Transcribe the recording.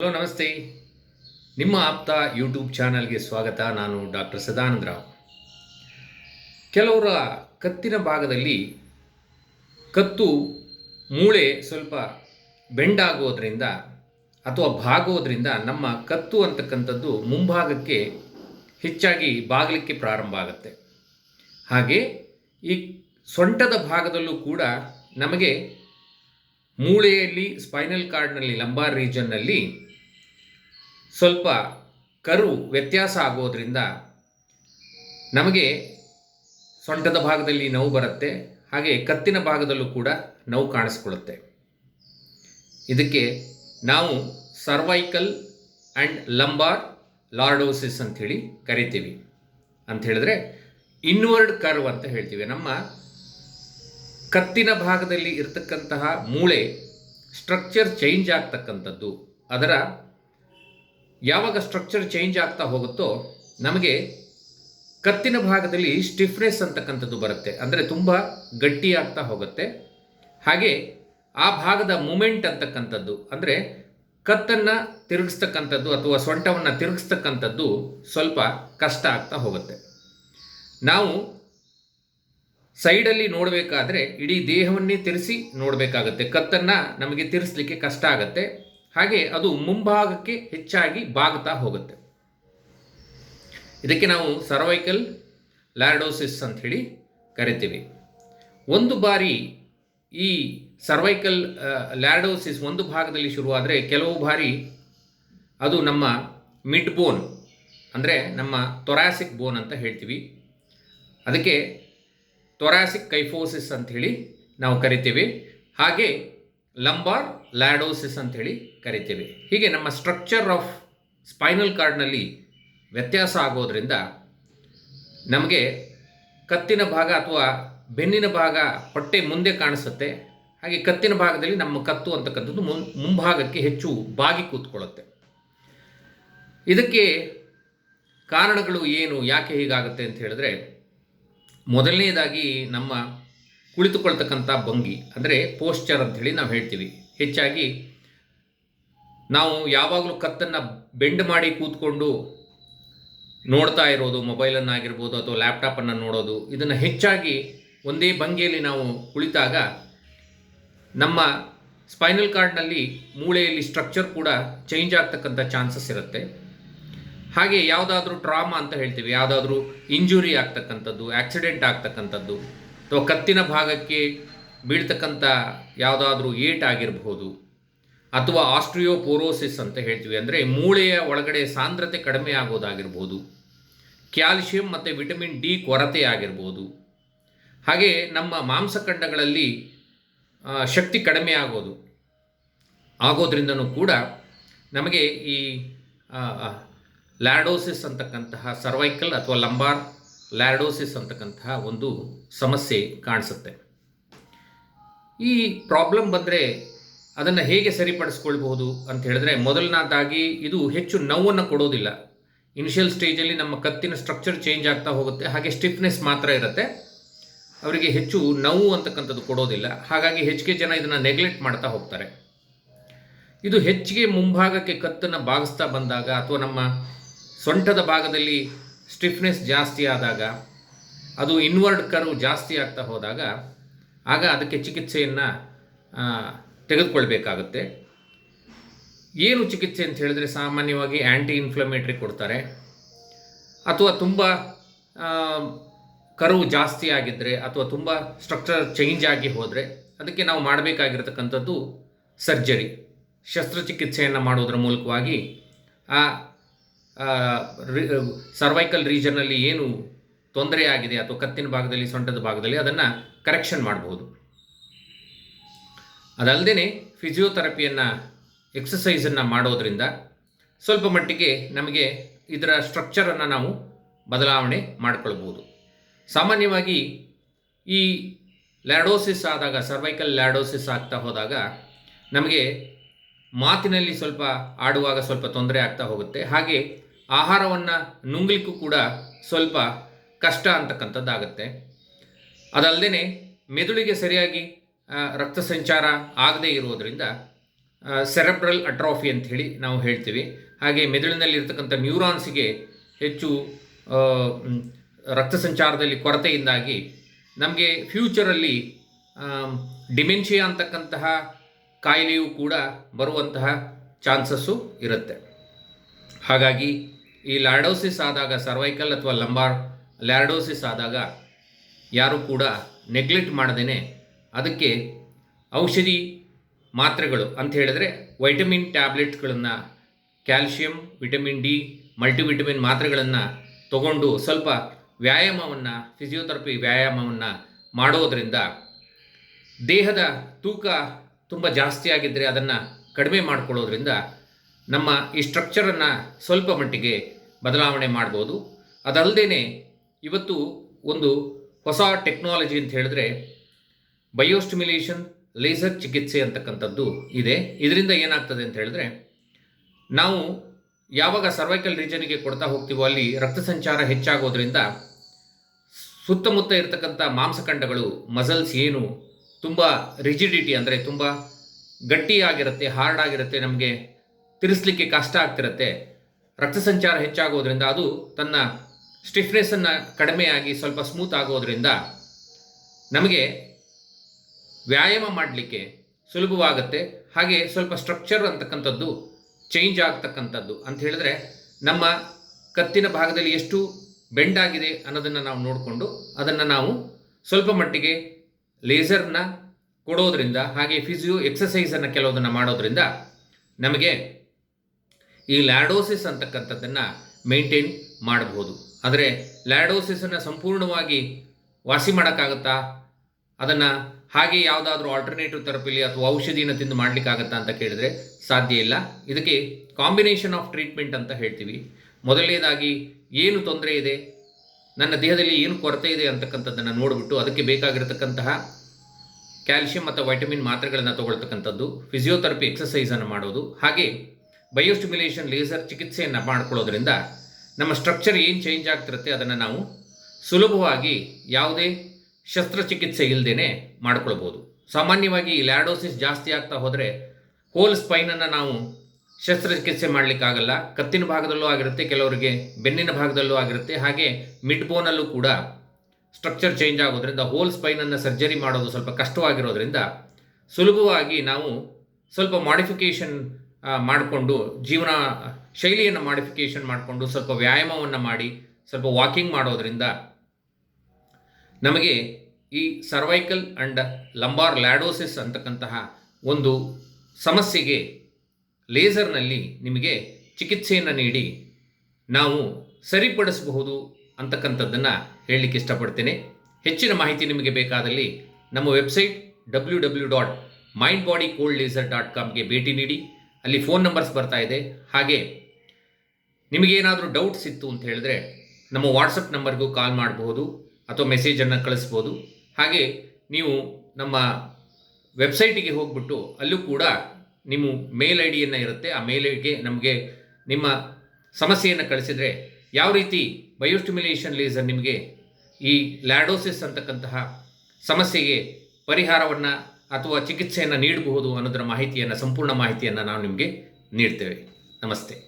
Hello, ನಮಸ್ತೆ. ನಿಮ್ಮ ಆಪ್ತ ಯೂಟ್ಯೂಬ್ ಚಾನಲ್ಗೆ ಸ್ವಾಗತ. ನಾನು ಡಾಕ್ಟರ್ ಸದಾನಂದ ರಾವ್. ಕೆಲವರ ಕತ್ತಿನ ಭಾಗದಲ್ಲಿ ಕತ್ತು ಮೂಳೆ ಸ್ವಲ್ಪ ಬೆಂಡಾಗೋದ್ರಿಂದ ಅಥವಾ ಬಾಗೋದ್ರಿಂದ ನಮ್ಮ ಕತ್ತು ಅಂತಕ್ಕಂಥದ್ದು ಮುಂಭಾಗಕ್ಕೆ ಹೆಚ್ಚಾಗಿ ಬಾಗಲಿಕ್ಕೆ ಪ್ರಾರಂಭ ಆಗುತ್ತೆ. ಹಾಗೆ ಈ ಸೊಂಟದ ಭಾಗದಲ್ಲೂ ಕೂಡ ನಮಗೆ ಮೂಳೆಯಲ್ಲಿ, ಸ್ಪೈನಲ್ ಕಾರ್ಡ್ನಲ್ಲಿ, ಲಂಬಾರ್ ರೀಜನ್ನಲ್ಲಿ ಸ್ವಲ್ಪ ಕರು ವ್ಯತ್ಯಾಸ ಆಗೋದ್ರಿಂದ ನಮಗೆ ಸೊಂಟದ ಭಾಗದಲ್ಲಿ ನೋವು ಬರುತ್ತೆ, ಹಾಗೆ ಕತ್ತಿನ ಭಾಗದಲ್ಲೂ ಕೂಡ ನೋವು ಕಾಣಿಸ್ಕೊಳ್ಳುತ್ತೆ. ಇದಕ್ಕೆ ನಾವು ಸರ್ವೈಕಲ್ ಆ್ಯಂಡ್ ಲಂಬಾರ್ ಲಾರ್ಡೋಸಿಸ್ ಅಂಥೇಳಿ ಕರಿತೀವಿ. ಅಂತ ಹೇಳಿದ್ರೆ ಇನ್ವರ್ಡ್ ಕರ್ವ್ ಅಂತ ಹೇಳ್ತೀವಿ. ನಮ್ಮ ಕತ್ತಿನ ಭಾಗದಲ್ಲಿ ಇರತಕ್ಕಂತಹ ಮೂಳೆ ಸ್ಟ್ರಕ್ಚರ್ ಚೇಂಜ್ ಆಗ್ತಕ್ಕಂಥದ್ದು. ಅದರ ಯಾವಾಗ ಸ್ಟ್ರಕ್ಚರ್ ಚೇಂಜ್ ಆಗ್ತಾ ಹೋಗುತ್ತೋ ನಮಗೆ ಕತ್ತಿನ ಭಾಗದಲ್ಲಿ ಸ್ಟಿಫ್ನೆಸ್ ಅಂತಕ್ಕಂಥದ್ದು ಬರುತ್ತೆ. ಅಂದರೆ ತುಂಬ ಗಟ್ಟಿ ಆಗ್ತಾ ಹೋಗುತ್ತೆ. ಹಾಗೆ ಆ ಭಾಗದ ಮೂಮೆಂಟ್ ಅಂತಕ್ಕಂಥದ್ದು, ಅಂದರೆ ಕತ್ತನ್ನು ತಿರುಗಿಸ್ತಕ್ಕಂಥದ್ದು ಅಥವಾ ಸೊಂಟವನ್ನು ತಿರುಗಿಸ್ತಕ್ಕಂಥದ್ದು ಸ್ವಲ್ಪ ಕಷ್ಟ ಆಗ್ತಾ ಹೋಗುತ್ತೆ. ನಾವು ಸೈಡಲ್ಲಿ ನೋಡಬೇಕಾದ್ರೆ ಇಡೀ ದೇಹವನ್ನೇ ತಿರುಸಿ ನೋಡಬೇಕಾಗತ್ತೆ. ಕತ್ತನ್ನು ನಮಗೆ ತಿರ್ಸ್ಲಿಕ್ಕೆ ಕಷ್ಟ ಆಗುತ್ತೆ. ಹಾಗೆ ಅದು ಮುಂಭಾಗಕ್ಕೆ ಹೆಚ್ಚಾಗಿ ಬಾಗ್ತಾ ಹೋಗುತ್ತೆ. ಇದಕ್ಕೆ ನಾವು ಸರ್ವೈಕಲ್ ಲ್ಯಾರ್ಡೋಸಿಸ್ ಅಂತ ಹೇಳಿ ಕರಿತೀವಿ. ಒಂದು ಬಾರಿ ಈ ಸರ್ವೈಕಲ್ ಲ್ಯಾರ್ಡೋಸಿಸ್ ಒಂದು ಭಾಗದಲ್ಲಿ ಶುರುವಾದರೆ ಕೆಲವು ಬಾರಿ ಅದು ನಮ್ಮ ಮಿಡ್ ಬೋನ್ ಅಂದರೆ ನಮ್ಮ ತೊರಾಸಿಕ್ ಬೋನ್ ಅಂತ ಹೇಳ್ತೀವಿ. ಅದಕ್ಕೆ ತೊರಾಸಿಕ್ ಕೈಫೋಸಿಸ್ ಅಂಥೇಳಿ ನಾವು ಕರಿತೀವಿ. ಹಾಗೆ ಲಂಬಾರ್ ಲ್ಯಾಡೋಸಿಸ್ ಅಂಥೇಳಿ ಕರಿತೇವೆ. ಹೀಗೆ ನಮ್ಮ ಸ್ಟ್ರಕ್ಚರ್ ಆಫ್ ಸ್ಪೈನಲ್ ಕಾರ್ಡ್ನಲ್ಲಿ ವ್ಯತ್ಯಾಸ ಆಗೋದ್ರಿಂದ ನಮಗೆ ಕತ್ತಿನ ಭಾಗ ಅಥವಾ ಬೆನ್ನಿನ ಭಾಗ ಹೊಟ್ಟೆ ಮುಂದೆ ಕಾಣಿಸುತ್ತೆ. ಹಾಗೆ ಕತ್ತಿನ ಭಾಗದಲ್ಲಿ ನಮ್ಮ ಕತ್ತು ಅಂತಕ್ಕಂಥದ್ದು ಮುಂಭಾಗಕ್ಕೆ ಹೆಚ್ಚು ಬಾಗಿ ಕೂತ್ಕೊಳ್ಳುತ್ತೆ. ಇದಕ್ಕೆ ಕಾರಣಗಳು ಏನು, ಯಾಕೆ ಹೀಗಾಗುತ್ತೆ ಅಂತ ಹೇಳಿದ್ರೆ, ಮೊದಲನೇದಾಗಿ ನಮ್ಮ ಕುಳಿತುಕೊಳ್ತಕ್ಕಂಥ ಭಂಗಿ, ಅಂದರೆ ಪೋಸ್ಚರ್ ಅಂಥೇಳಿ ನಾವು ಹೇಳ್ತೀವಿ. ಹೆಚ್ಚಾಗಿ ನಾವು ಯಾವಾಗಲೂ ಕತ್ತನ್ನು ಬೆಂಡ್ ಮಾಡಿ ಕೂತ್ಕೊಂಡು ನೋಡ್ತಾ ಇರೋದು ಮೊಬೈಲನ್ನು ಆಗಿರ್ಬೋದು ಅಥವಾ ಲ್ಯಾಪ್ಟಾಪನ್ನು ನೋಡೋದು, ಇದನ್ನು ಹೆಚ್ಚಾಗಿ ಒಂದೇ ಭಂಗಿಯಲ್ಲಿ ನಾವು ಕುಳಿತಾಗ ನಮ್ಮ ಸ್ಪೈನಲ್ ಕಾರ್ಡ್ನಲ್ಲಿ ಮೂಳೆಯಲ್ಲಿ ಸ್ಟ್ರಕ್ಚರ್ ಕೂಡ ಚೇಂಜ್ ಆಗ್ತಕ್ಕಂಥ ಚಾನ್ಸಸ್ ಇರುತ್ತೆ. ಹಾಗೆ ಯಾವುದಾದ್ರೂ ಟ್ರಾಮಾ ಅಂತ ಹೇಳ್ತೀವಿ. ಯಾವುದಾದ್ರೂ ಇಂಜುರಿ ಆಗ್ತಕ್ಕಂಥದ್ದು ಆಕ್ಸಿಡೆಂಟ್ ಆಗ್ತಕ್ಕಂಥದ್ದು. ಅಥವಾ ಕತ್ತಿನ ಭಾಗಕ್ಕೆ ಬೀಳ್ತಕ್ಕಂಥ ಯಾವುದಾದ್ರೂ ಏಟ್ ಆಗಿರಬಹುದು ಅಥವಾ ಆಸ್ಟ್ರಿಯೋಪೋರೋಸಿಸ್ ಅಂತ ಹೇಳ್ತೀವಿ ಅಂದರೆ ಮೂಳೆಯ ಒಳಗಡೆ ಸಾಂದ್ರತೆ ಕಡಿಮೆ ಆಗೋದಾಗಿರ್ಬೋದು. ಕ್ಯಾಲ್ಶಿಯಂ ಮತ್ತು ವಿಟಮಿನ್ ಡಿ ಕೊರತೆ ಆಗಿರ್ಬೋದು. ಹಾಗೆ ನಮ್ಮ ಮಾಂಸಖಂಡಗಳಲ್ಲಿ ಶಕ್ತಿ ಕಡಿಮೆ ಆಗೋದು. ಆಗೋದ್ರಿಂದನೂ ಕೂಡ ನಮಗೆ ಈ ಲ್ಯಾಡೋಸಿಸ್ ಅಂತಕ್ಕಂತಹ ಸರ್ವೈಕಲ್ ಅಥವಾ ಲಂಬಾರ್ ಲ್ಯಾಡೋಸಿಸ್ ಅಂತಕ್ಕಂತಹ ಒಂದು ಸಮಸ್ಯೆ ಕಾಣಿಸುತ್ತೆ. ಈ ಪ್ರಾಬ್ಲಮ್ ಬಂದರೆ ಅದನ್ನು ಹೇಗೆ ಸರಿಪಡಿಸ್ಕೊಳ್ಬಹುದು ಅಂತ ಹೇಳಿದ್ರೆ ಮೊದಲನೇದಾಗಿ ಇದು ಹೆಚ್ಚು ನೋವನ್ನು ಕೊಡೋದಿಲ್ಲ. ಇನಿಷಿಯಲ್ ಸ್ಟೇಜಲ್ಲಿ ನಮ್ಮ ಕತ್ತಿನ ಸ್ಟ್ರಕ್ಚರ್ ಚೇಂಜ್ ಆಗ್ತಾ ಹೋಗುತ್ತೆ, ಹಾಗೆ ಸ್ಟಿಫ್ನೆಸ್ ಮಾತ್ರ ಇರುತ್ತೆ. ಅವರಿಗೆ ಹೆಚ್ಚು ನೋವು ಅಂತಕ್ಕಂಥದ್ದು ಕೊಡೋದಿಲ್ಲ, ಹಾಗಾಗಿ ಹೆಚ್ಚಿಗೆ ಜನ ಇದನ್ನು ನೆಗ್ಲೆಕ್ಟ್ ಮಾಡ್ತಾ ಹೋಗ್ತಾರೆ. ಇದು ಹೆಚ್ಚಿಗೆ ಮುಂಭಾಗಕ್ಕೆ ಕತ್ತನ್ನು ಬಾಗಿಸ್ತಾ ಬಂದಾಗ ಅಥವಾ ನಮ್ಮ ಸೊಂಟದ ಭಾಗದಲ್ಲಿ ಸ್ಟಿಫ್ನೆಸ್ ಜಾಸ್ತಿ ಆದಾಗ, ಅದು ಇನ್ವರ್ಡ್ ಕರ್ವ್ ಜಾಸ್ತಿ ಆಗ್ತಾ ಹೋದಾಗ, ಆಗ ಅದಕ್ಕೆ ಚಿಕಿತ್ಸೆಯನ್ನು ತೆಗೆದುಕೊಳ್ಬೇಕಾಗುತ್ತೆ. ಏನು ಚಿಕಿತ್ಸೆ ಅಂತ ಹೇಳಿದ್ರೆ ಸಾಮಾನ್ಯವಾಗಿ ಆ್ಯಂಟಿ ಇನ್ಫ್ಲಮೇಟ್ರಿ ಕೊಡ್ತಾರೆ. ಅಥವಾ ತುಂಬ ಕರುವು ಜಾಸ್ತಿ ಆಗಿದ್ದರೆ ಅಥವಾ ತುಂಬ ಸ್ಟ್ರಕ್ಚರ್ ಚೇಂಜ್ ಆಗಿ ಹೋದರೆ, ಅದಕ್ಕೆ ನಾವು ಮಾಡಬೇಕಾಗಿರ್ತಕ್ಕಂಥದ್ದು ಸರ್ಜರಿ ಶಸ್ತ್ರಚಿಕಿತ್ಸೆಯನ್ನು ಮಾಡೋದರ ಮೂಲಕವಾಗಿ, ಆ ಸರ್ವೈಕಲ್ ರೀಜನಲ್ಲಿ ಏನು ತೊಂದರೆ ಆಗಿದೆ ಅಥವಾ ಕತ್ತಿನ ಭಾಗದಲ್ಲಿ, ಸೊಂಟದ ಭಾಗದಲ್ಲಿ, ಅದನ್ನು ಕರೆಕ್ಷನ್ ಮಾಡಬಹುದು ಅದಲ್ಲದೆ ಫಿಸಿಯೋಥೆರಪಿಯನ್ನು ಎಕ್ಸಸೈಸನ್ನು ಮಾಡೋದರಿಂದ ಸ್ವಲ್ಪ ಮಟ್ಟಿಗೆ ನಮಗೆ ಇದರ ಸ್ಟ್ರಕ್ಚರನ್ನು ನಾವು ಬದಲಾವಣೆ ಮಾಡಿಕೊಳ್ಬೋದು. ಸಾಮಾನ್ಯವಾಗಿ ಈ ಲ್ಯಾಡೋಸಿಸ್ ಆದಾಗ ಸರ್ವೈಕಲ್ ಲ್ಯಾಡೋಸಿಸ್ ಆಗ್ತಾ ಹೋದಾಗ ನಮಗೆ ಮಾತಿನಲ್ಲಿ ಸ್ವಲ್ಪ ಆಡುವಾಗ ಸ್ವಲ್ಪ ತೊಂದರೆ ಆಗ್ತಾ ಹೋಗುತ್ತೆ. ಹಾಗೆ ಆಹಾರವನ್ನು ನುಂಗ್ಲಿಕ್ಕೂ ಕೂಡ ಸ್ವಲ್ಪ ಕಷ್ಟ ಅಂತಕ್ಕಂಥದ್ದಾಗತ್ತೆ. ಅದಲ್ಲದೆ ಮೆದುಳಿಗೆ ಸರಿಯಾಗಿ ರಕ್ತ ಸಂಚಾರ ಆಗದೇ ಇರೋದರಿಂದ ಸೆರೆಬ್ರಲ್ ಅಟ್ರಾಫಿ ಅಂತ ಹೇಳಿ ನಾವು ಹೇಳ್ತೀವಿ. ಹಾಗೆ ಮೆದುಳಿನಲ್ಲಿರ್ತಕ್ಕಂಥ ನ್ಯೂರಾನ್ಸಿಗೆ ಹೆಚ್ಚು ರಕ್ತ ಸಂಚಾರದಲ್ಲಿ ಕೊರತೆಯಿಂದಾಗಿ ನಮಗೆ ಫ್ಯೂಚರಲ್ಲಿ ಡಿಮೆನ್ಷಿಯಾ ಅಂತಕ್ಕಂತಹ ಕಾಯಿಲೆಯೂ ಕೂಡ ಬರುವಂತಹ ಚಾನ್ಸಸ್ಸು ಇರುತ್ತೆ. ಹಾಗಾಗಿ ಈ ಲ್ಯಾರ್ಡೋಸಿಸ್ ಆದಾಗ ಸರ್ವೈಕಲ್ ಅಥವಾ ಲಂಬಾರ್, ಲ್ಯಾರ್ಡೋಸಿಸ್ ಆದಾಗ ಯಾರು ಕೂಡ ನೆಗ್ಲೆಕ್ಟ್ ಮಾಡದೇನೆ. ಅದಕ್ಕೆ ಔಷಧಿ ಮಾತ್ರೆಗಳು ಅಂತ ಹೇಳಿದ್ರೆ ವೈಟಮಿನ್ ಟ್ಯಾಬ್ಲೆಟ್ಗಳನ್ನು, ಕ್ಯಾಲ್ಶಿಯಂ, ವಿಟಮಿನ್ ಡಿ, ಮಲ್ಟಿವಿಟಮಿನ್ ಮಾತ್ರೆಗಳನ್ನು ತಗೊಂಡು ಸ್ವಲ್ಪ ವ್ಯಾಯಾಮವನ್ನು, ಫಿಸಿಯೋಥೆರಪಿ ವ್ಯಾಯಾಮವನ್ನು ಮಾಡೋದರಿಂದ ದೇಹದ ತೂಕ ತುಂಬ ಜಾಸ್ತಿ ಆಗಿದ್ದರೆ ಅದನ್ನು ಕಡಿಮೆ ಮಾಡಿಕೊಳ್ಳೋದ್ರಿಂದ ನಮ್ಮ ಈ ಸ್ಟ್ರಕ್ಚರನ್ನು ಸ್ವಲ್ಪ ಮಟ್ಟಿಗೆ ಬದಲಾವಣೆ ಮಾಡ್ಬೋದು. ಅದಲ್ಲದೆ ಇವತ್ತು ಒಂದು ಹೊಸ ಟೆಕ್ನಾಲಜಿ ಅಂತ ಹೇಳಿದ್ರೆ ಬಯೋಸ್ಟಿಮ್ಯುಲೇಷನ್ ಲೇಸರ್ ಚಿಕಿತ್ಸೆ ಅಂತಕ್ಕಂಥದ್ದು ಇದೆ. ಇದರಿಂದ ಏನಾಗ್ತದೆ ಅಂತ ಹೇಳಿದ್ರೆ ನಾವು ಯಾವಾಗ ಸರ್ವೈಕಲ್ ರೀಜನ್ಗೆ ಕೊಡ್ತಾ ಹೋಗ್ತೀವೋ ಅಲ್ಲಿ ರಕ್ತ ಸಂಚಾರ ಹೆಚ್ಚಾಗೋದ್ರಿಂದ ಸುತ್ತಮುತ್ತ ಇರತಕ್ಕಂಥ ಮಾಂಸಖಂಡಗಳು ಮಸಲ್ಸ್ ಏನು ತುಂಬ ರಿಜಿಡಿಟಿ ಅಂದರೆ ತುಂಬ ಗಟ್ಟಿಯಾಗಿರುತ್ತೆ ಹಾರ್ಡ್ ಆಗಿರುತ್ತೆ ನಮಗೆ ತಿರ್ಸ್ಲಿಕ್ಕೆ ಕಷ್ಟ ಆಗ್ತಿರುತ್ತೆ. ರಕ್ತ ಸಂಚಾರ ಹೆಚ್ಚಾಗೋದ್ರಿಂದ ಅದು ತನ್ನ ಸ್ಟಿಫ್ನೆಸ್ಸನ್ನು ಕಡಿಮೆಯಾಗಿ ಸ್ವಲ್ಪ ಸ್ಮೂತ್ ಆಗೋದ್ರಿಂದ ನಮಗೆ ವ್ಯಾಯಾಮ ಮಾಡಲಿಕ್ಕೆ ಸುಲಭವಾಗುತ್ತೆ. ಹಾಗೆ ಸ್ವಲ್ಪ ಸ್ಟ್ರಕ್ಚರ್ ಅಂತಕ್ಕಂಥದ್ದು ಚೇಂಜ್ ಆಗ್ತಕ್ಕಂಥದ್ದು ಅಂತ ಹೇಳಿದ್ರೆ ನಮ್ಮ ಕತ್ತಿನ ಭಾಗದಲ್ಲಿ ಎಷ್ಟು ಬೆಂಡ್ ಆಗಿದೆ ಅನ್ನೋದನ್ನು ನಾವು ನೋಡಿಕೊಂಡು ಅದನ್ನು ನಾವು ಸ್ವಲ್ಪ ಮಟ್ಟಿಗೆ ಲೇಸರ್ನ ಕೊಡೋದ್ರಿಂದ ಹಾಗೆ ಫಿಸಿಯೋ ಎಕ್ಸಸೈಸನ್ನು ಕೆಲವುದನ್ನು ಮಾಡೋದ್ರಿಂದ ನಮಗೆ ಈ ಲ್ಯಾಡೋಸಿಸ್ ಅಂತಕ್ಕಂಥದ್ದನ್ನು ಮೇಂಟೈನ್ ಮಾಡಬಹುದು. ಆದರೆ ಲ್ಯಾಡೋಸಿಸನ್ನು ಸಂಪೂರ್ಣವಾಗಿ ವಾಸಿ ಮಾಡೋಕ್ಕಾಗತ್ತಾ? ಅದನ್ನು ಹಾಗೆ ಯಾವುದಾದ್ರೂ ಆಲ್ಟರ್ನೇಟಿವ್ ಥೆರಪಿಲಿ ಅಥವಾ ಔಷಧಿನ ತಿಂದು ಮಾಡಲಿಕ್ಕಾಗತ್ತಾ ಅಂತ ಕೇಳಿದರೆ ಸಾಧ್ಯ ಇಲ್ಲ. ಇದಕ್ಕೆ ಕಾಂಬಿನೇಷನ್ ಆಫ್ ಟ್ರೀಟ್ಮೆಂಟ್ ಅಂತ ಹೇಳ್ತೀವಿ. ಮೊದಲನೇದಾಗಿ ಏನು ತೊಂದರೆ ಇದೆ? ನನ್ನ ದೇಹದಲ್ಲಿ ಏನು ಕೊರತೆ ಇದೆ ಅಂತಕ್ಕಂಥದ್ದನ್ನು ನೋಡಿಬಿಟ್ಟು ಅದಕ್ಕೆ ಬೇಕಾಗಿರತಕ್ಕಂತಹ ಕ್ಯಾಲ್ಶಿಯಂ ಅಥವಾ ವೈಟಮಿನ್ ಮಾತ್ರೆಗಳನ್ನು ತಗೊಳ್ತಕ್ಕಂಥದ್ದು ಫಿಸಿಯೋಥೆರಪಿ ಎಕ್ಸಸೈಸನ್ನು ಮಾಡೋದು. ಹಾಗೆ ಬಯೋಸ್ಟಿಮ್ಯುಲೇಷನ್ ಲೇಸರ್ ಚಿಕಿತ್ಸೆಯನ್ನು ಮಾಡ್ಕೊಳ್ಳೋದ್ರಿಂದ ನಮ್ಮ ಸ್ಟ್ರಕ್ಚರ್ ಏನು ಚೇಂಜ್ ಆಗ್ತಿರುತ್ತೆ ಅದನ್ನು ನಾವು ಸುಲಭವಾಗಿ ಯಾವುದೇ ಶಸ್ತ್ರಚಿಕಿತ್ಸೆ ಇಲ್ಲದೇ ಮಾಡಿಕೊಳ್ಬೋದು. ಸಾಮಾನ್ಯವಾಗಿ ಈ ಲ್ಯಾಡೋಸಿಸ್ ಜಾಸ್ತಿ ಆಗ್ತಾ ಹೋದರೆ ಹೋಲ್ ಸ್ಪೈನನ್ನು ನಾವು ಶಸ್ತ್ರಚಿಕಿತ್ಸೆ ಮಾಡಲಿಕ್ಕಾಗಲ್ಲ ಕತ್ತಿನ ಭಾಗದಲ್ಲೂ ಆಗಿರುತ್ತೆ, ಕೆಲವರಿಗೆ ಬೆನ್ನಿನ ಭಾಗದಲ್ಲೂ ಆಗಿರುತ್ತೆ. ಹಾಗೆ ಮಿಡ್ ಬೋನಲ್ಲೂ ಕೂಡ ಸ್ಟ್ರಕ್ಚರ್ ಚೇಂಜ್ ಆಗೋದ್ರಿಂದ ಹೋಲ್ ಸ್ಪೈನನ್ನು ಸರ್ಜರಿ ಮಾಡೋದು ಸ್ವಲ್ಪ ಕಷ್ಟವಾಗಿರೋದ್ರಿಂದ ಸುಲಭವಾಗಿ ನಾವು ಸ್ವಲ್ಪ ಮಾಡಿಫಿಕೇಷನ್ ಮಾಡಿಕೊಂಡು ಜೀವನ ಶೈಲಿಯನ್ನು ಮಾಡಿಫಿಕೇಷನ್ ಮಾಡಿಕೊಂಡು ಸ್ವಲ್ಪ ವ್ಯಾಯಾಮವನ್ನು ಮಾಡಿ, ಸ್ವಲ್ಪ ವಾಕಿಂಗ್ ಮಾಡೋದರಿಂದ ನಮಗೆ ಈ ಸರ್ವೈಕಲ್ ಅಂಡ್ ಲಂಬಾರ್ ಲ್ಯಾಡೋಸಿಸ್ ಅಂತಕ್ಕಂತಹ ಒಂದು ಸಮಸ್ಯೆಗೆ ಲೇಸರ್ನಲ್ಲಿ ನಿಮಗೆ ಚಿಕಿತ್ಸೆಯನ್ನು ನೀಡಿ ನಾವು ಸರಿಪಡಿಸಬಹುದು ಅಂತಕ್ಕಂಥದ್ದನ್ನು ಹೇಳಲಿಕ್ಕೆ ಇಷ್ಟಪಡ್ತೇನೆ. ಹೆಚ್ಚಿನ ಮಾಹಿತಿ ನಿಮಗೆ ಬೇಕಾದಲ್ಲಿ ನಮ್ಮ website W W dot mind body cold laser dot ಕಾಮ್ಗೆ ಭೇಟಿ ನೀಡಿ. ಅಲ್ಲಿ ಫೋನ್ ನಂಬರ್ಸ್ ಬರ್ತಾ ಇದೆ. ಹಾಗೆ ನಿಮಗೇನಾದರೂ ಡೌಟ್ಸ್ ಇತ್ತು ಅಂತ ಹೇಳಿದ್ರೆ ನಮ್ಮ ವಾಟ್ಸಪ್ ನಂಬರ್ಗೂ ಕಾಲ್ ಮಾಡಬಹುದು ಅಥವಾ ಮೆಸೇಜನ್ನು ಕಳಿಸ್ಬೋದು ಹಾಗೆ ನೀವು ನಮ್ಮ ವೆಬ್ಸೈಟಿಗೆ ಹೋಗ್ಬಿಟ್ಟು ಅಲ್ಲೂ ಕೂಡ ನಿಮ್ಮ ಮೇಲ್ ಐ ಡಿಯನ್ನು ಇರುತ್ತೆ. ಆ ಮೇಲ್ ಐಡಿಗೆ ನಮಗೆ ನಿಮ್ಮ ಸಮಸ್ಯೆಯನ್ನು ಕಳಿಸಿದರೆ ಯಾವ ರೀತಿ ಬಯೋಸ್ಟಿಮ್ಯುಲೇಷನ್ ಲೇಸರ್ ನಿಮಗೆ ಈ ಲ್ಯಾಡೋಸಿಸ್ ಅಂತಕ್ಕಂತಹ ಸಮಸ್ಯೆಗೆ ಪರಿಹಾರವನ್ನು ಅಥವಾ ಚಿಕಿತ್ಸೆಯನ್ನು ನೀಡಬಹುದು ಅನ್ನೋದರ ಮಾಹಿತಿಯನ್ನು ಸಂಪೂರ್ಣ ಮಾಹಿತಿಯನ್ನು ನಾವು ನಿಮಗೆ ನೀಡ್ತೇವೆ. ನಮಸ್ತೆ.